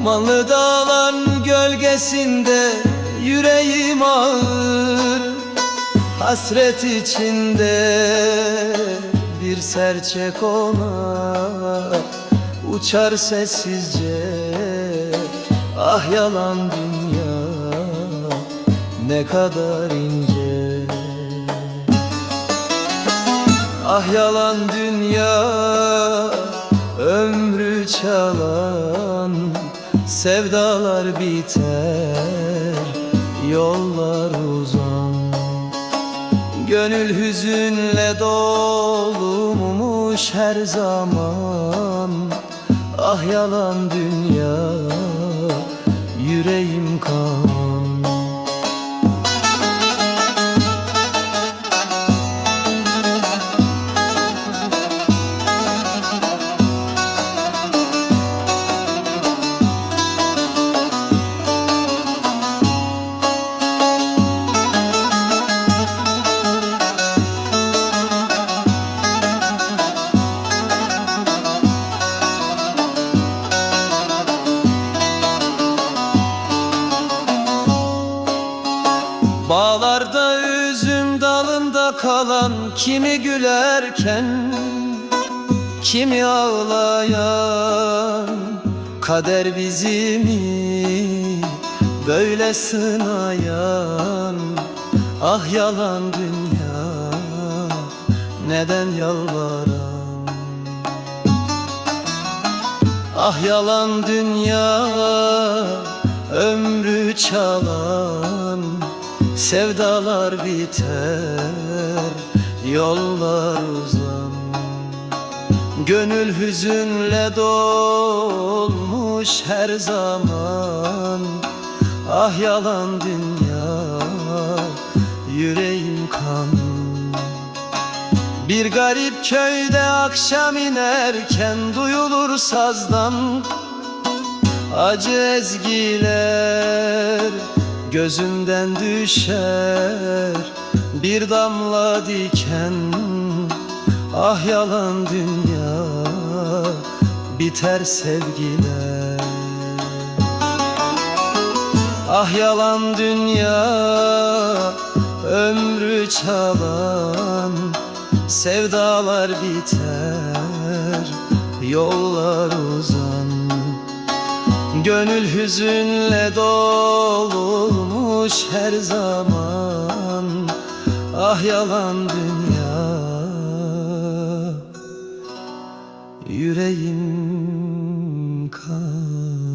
Dumanlı dağların gölgesinde yüreğim ağır. Hasret içinde bir serçe konar. Uçar sessizce ah yalan dünya ne kadar ince. Ah yalan dünya ömrü çalan Sevdalar biter yollar uzan Gönül hüzünle dolmuş her zaman. Ah yalan dünya Bağlarda üzüm dalında kalan kimi gülerken Kimi ağlayan kader bizi mi böyle sınayan. Ah yalan dünya neden yalvaran? Ah yalan dünya ömrü çalan Sevdalar biter yollar uzan Gönül hüzünle dolmuş her zaman. Ah yalan dünya yüreğim kan. Bir garip köyde akşam inerken duyulur sazdan. Acı ezgiler gözümden düşer Bir damla diken. Ah yalan dünya biter sevgiler. Ah yalan dünya ömrü çalan Sevdalar biter. Yollar uzan Gönül hüzünle dolmuş her zaman. Ah yalan dünya. Yüreğim kan